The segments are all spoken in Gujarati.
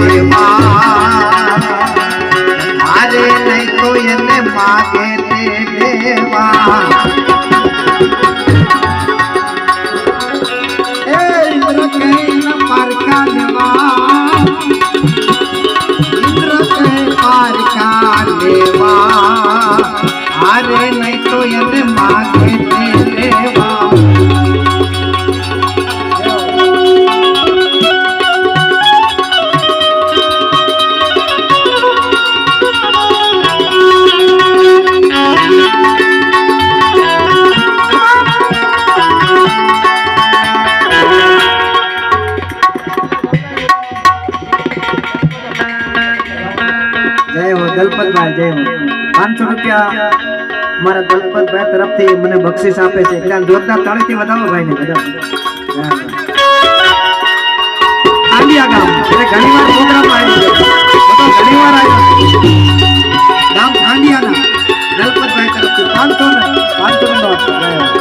દેવા મારે નહીં તો એને માગે તે દેવા મારા દલપતભાઈ તરફથી મને બક્ષિસ આપે છે. એટલે જોરદાર તાળીથી વધાવો ભાઈને બધા. ઘણી વાર પ્રોગ્રામ આવી છે. તો ઘણી વાર આવ્યા ગામ ખાંડિયાના દલપતભાઈ તરફથી. પાંચસો ને પાંચસો નો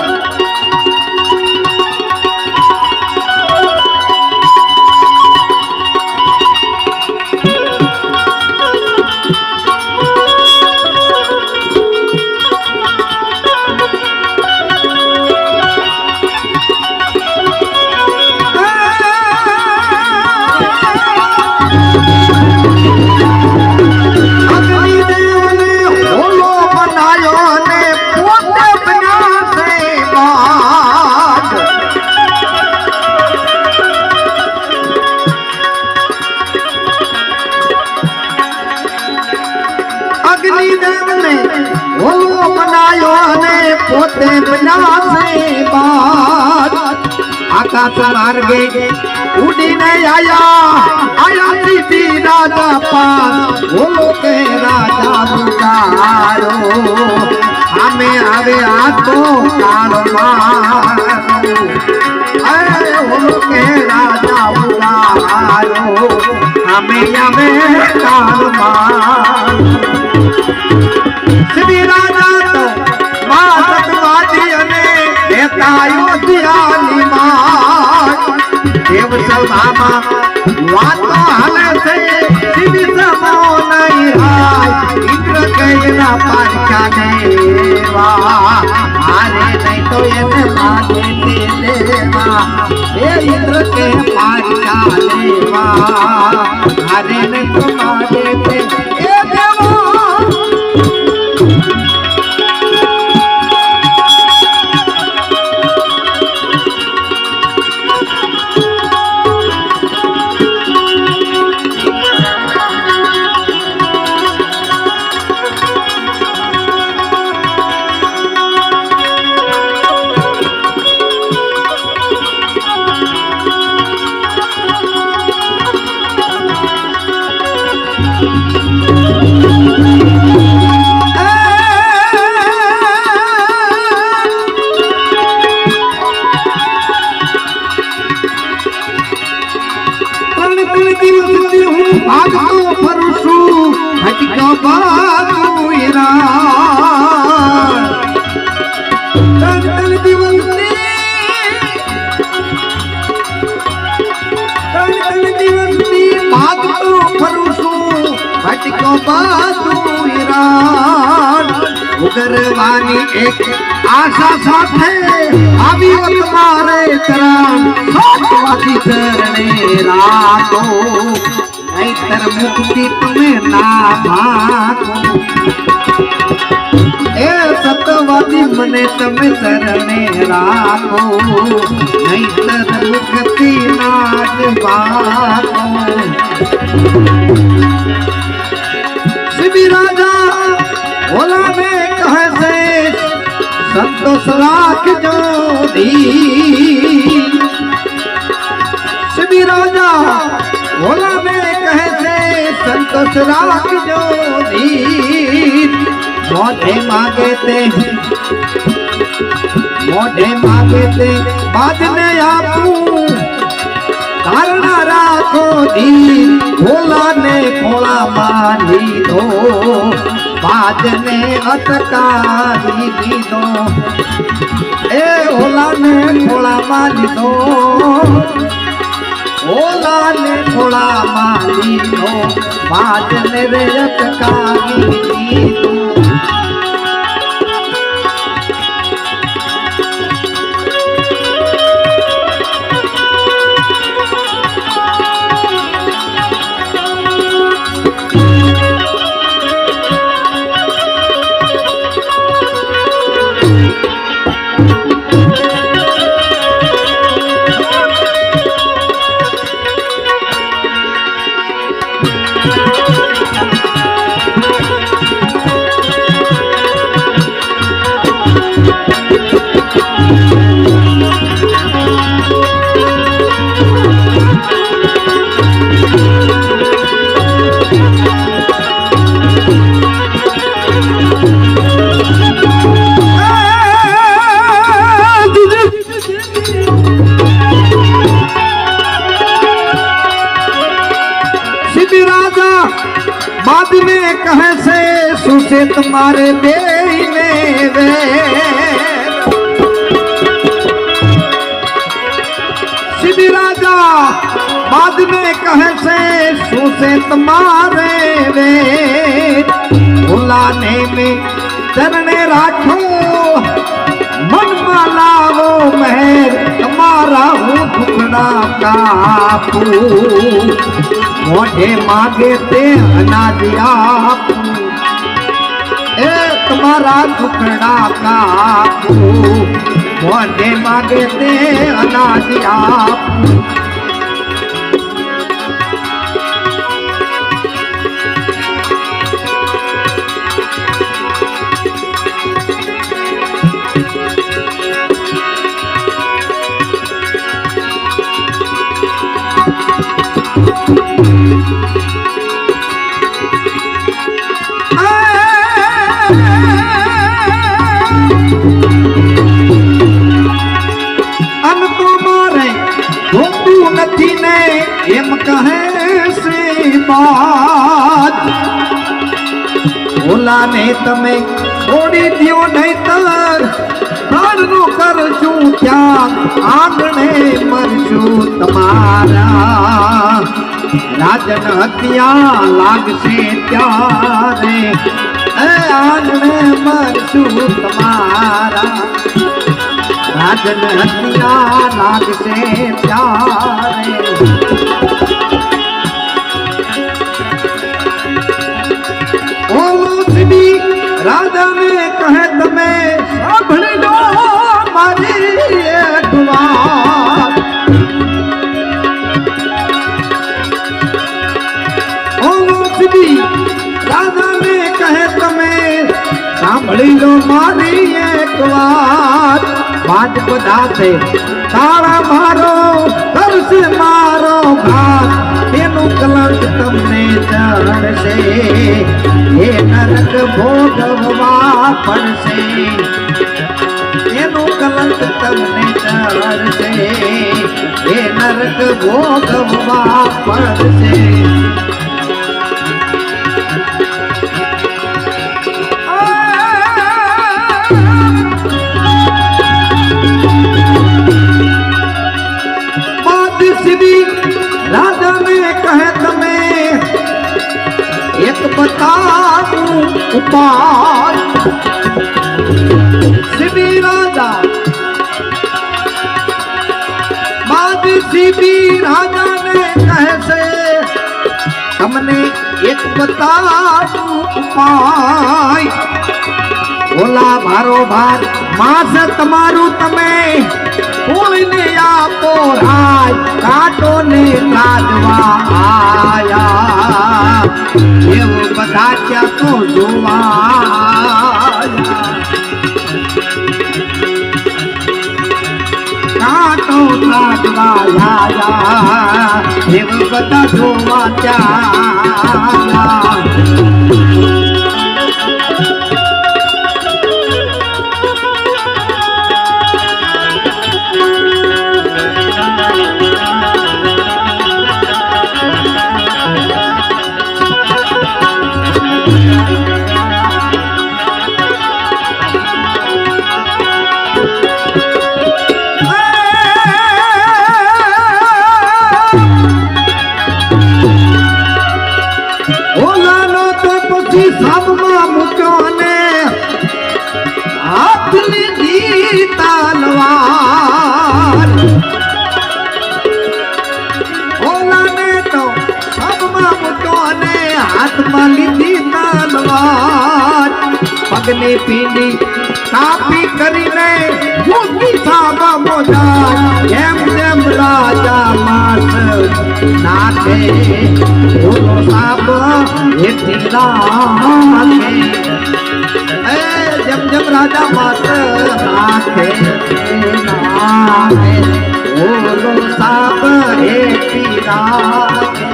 આકાશ માર્ગે ઉડીને આયા આયા સીધી રાજા પાસ બોલો કે રાજા બુકારો આમે આવે આ તો કાળમાં બોલો કે રાજા બુકારો આમે આવે કાળમાં શ્રી રાજા તો મા સભામાં વાતો હાલે છે, સીધી સમો નહીં હાય, ઇન્દ્ર કૈના પારખા દેવા હારે નહીં તો એને માગે તે દેવા એ ઇન્દ્ર કે પારખા દેવા હારે નહીં તો માગે તે ઉગરવાની એક આશા સાથે આવી વત મારે ચરણ સાતવાથી ચરણે રાખો નહીતર મુક્તિ તમે ના ભાગો એ સતવાદી મને તમે ચરણે રાખો નહીતર મુક્તિ ના જ ભાગો સંતોષ રાખજો શિબી રાજા ભોલા ને કહે છે સંતોષ રાખજો મોઢે માગે તે મોઢે માગે તે બાદને આપું. ધારણા રાખો ધી ભોલાને ખોળામાં લીધો. બાજને અટકાવી દીધો. એ ઓલાને ખોળામાં લીધો. ઓલાને ખોળામાં લીધો. બાજને રે અટકાવી દીધો. से तुम्हारे बेई में वे सिद्धि राजा, बाद में कह से सुसे तुम्हारे वे बुलाने में चरने राखो, मन मालावो महर। तुम्हारा हूँ टुकड़ा का मोटे मांगे ते अनाज आप। તમારા ટુકડા કાપું. મોઢે માગે તે અનાજ આપું. બાદ ઓલાને તમે છોડી દ્યો નહીતર, પ્રાણનો કરશું ત્યાં આંગણે મરશું તમારા. રાજન હત્યા લાગશે ત્યારે. આંગણે મરશું તમારા. રાજન હત્યા લાગશે ત્યારે. મારી એક વાર વાત છે તારા મારો કરશે મારો ઘાત એનું કલંક તમને ચડશે એ નરક ભોગવવા પડશે. એનું કલંક તમને ચડશે એ નરક ભોગવવા પડશે. બતાવું ઉપાય સીધી રાજા બાદ સીધી રાજાને કહે છે તમને એક બતાવું ઉપાય ઓલા ભારો ભાર માસ તમારું તમે. કોઈને આપો રાજ કાટો ને કાઢવા આયા. એવું બધા ક્યાં તો જોવા આયા. કાંટો કાઢવા આયા. એવું બધા જોવા ત્યાં પછી સામમાં મૂકોને હાથની દી તાલવાર ઓલાને તો સામમાં મૂકોને હાથમાં લીધી તાલવાર પગને પીડી કાપી કરીને મૂકી સામા મોજા. એમ તેમ રાજા માસ ના ઓલો સાબ હેઠી રાખે એ જેમ જેમ રાજા માસ નાખે સાબ હેઠી રાખે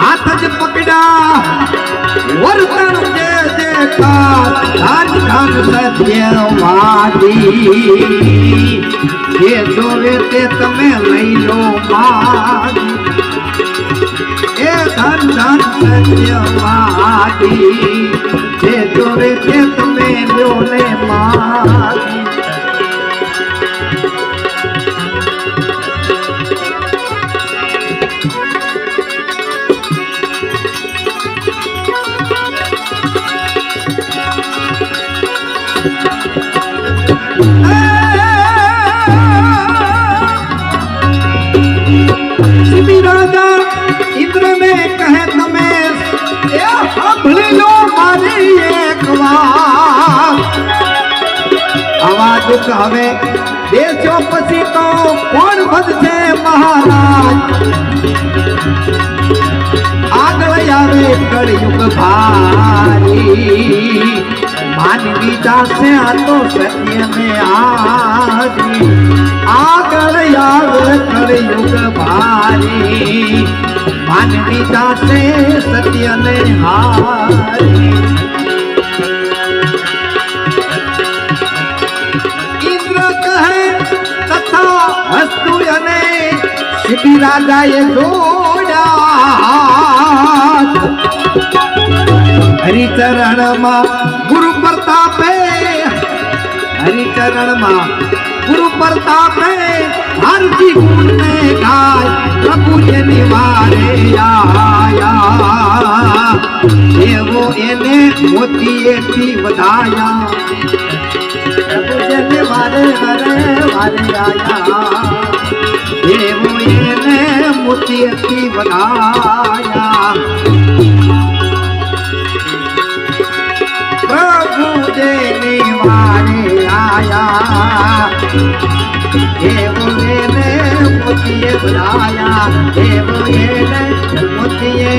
હાથ જ પકડ્યા. વર્તન જે જે કાર ધન ધન જે જોવે તે તમે લઈ લો એ ધન ધન સત્યવાદી જે જોવે તે તમે લો ને મારી દુઃખ હવે દેશો પછી તો કોણ વધશે મહારાજ આગળ આવે કળયુગ ભારી માનવી જાશે આ તો સત્ય ને હારી આગળ આવે કળયુગ ભારી માનવી જાશે સત્ય ને હારી. ઇન્દ્ર કહે, તથા હસ્તુ અને શિબી રાજાએ જોડા હરિચરણમાં હરિચરણમાં ગુરુ પ્રતાપે હરજી ગુણને ગાય પ્રભુ જેની વારે આયા. એવો એને મોતીએથી વધાયા પ્રભુ જેને વારે વારે વારે આયા. એવો એને મોતીએથી વધાયા મોતીએ બોલાયા દેવ એને મોતીએ